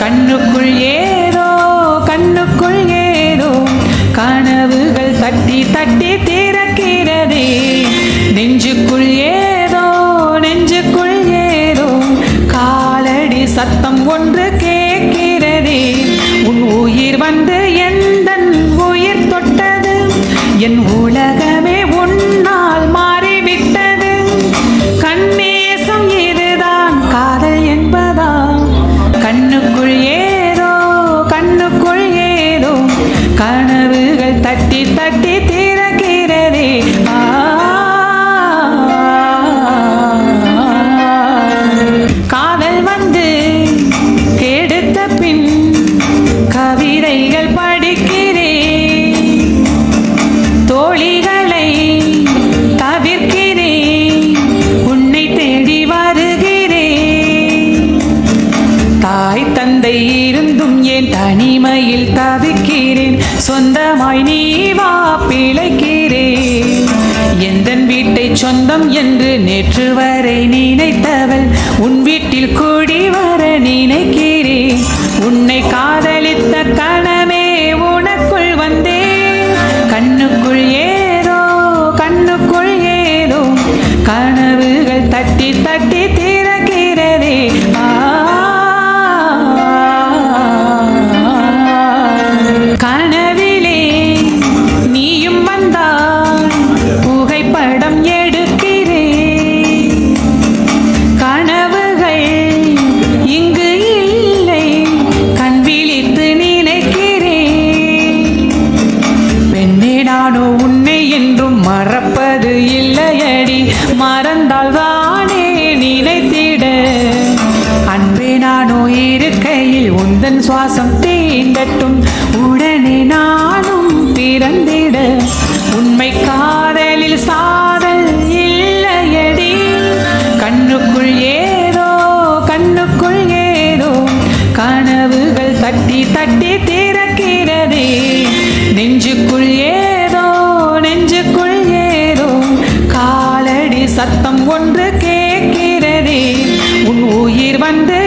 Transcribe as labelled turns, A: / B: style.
A: கண்ணுக்குள் ஏதோ கண்ணுக்குள் ஏதோ கனவுகள் தட்டி தட்டி திறக்கிறதே. நெஞ்சுக்குள் ஏதோ நெஞ்சுக்குள் ஏதோ காலடி சத்தம் தட்டி தட்டி திறக்கிறது காதல் வந்து கெடுத்த பின் கவிதைகள் படிக்கிறேன். தோழிகளை தவிர்க்கிறேன். உன்னை தேடி வருகிறேன். தாய் தந்தை இருந்தும் ஏன் தனிமையில் தவிக்கிறேன்? சொந்தமாய் நீ வா பிழைக்கிறேன் எந்தன் வீட்டை சொந்தம் என்று நேற்று வரை நினைத்தவள் உன் வீட்டில் கூடி வர நினைக்கிறேன் உன்னை காதலித்த கணமே உனக்குள் வந்தே. கண்ணுக்குள் ஏதோ கண்ணுக்குள் ஏதோ கனவுகள் தட்டி தட்டி சுவாசம் தீண்டட்டும். உடனே நானும் பிறந்திட உண்மை காதலில் சாதல் இல்லையடி. கண்ணுக்குள் ஏதோ கண்ணுக்குள் ஏதோ கனவுகள் தட்டி தட்டி திறக்கிறதே. நெஞ்சுக்குள் ஏதோ நெஞ்சுக்குள் ஏதோ காலடி சத்தம் ஒன்று கேட்கிறதே. உன் உயிர் வந்து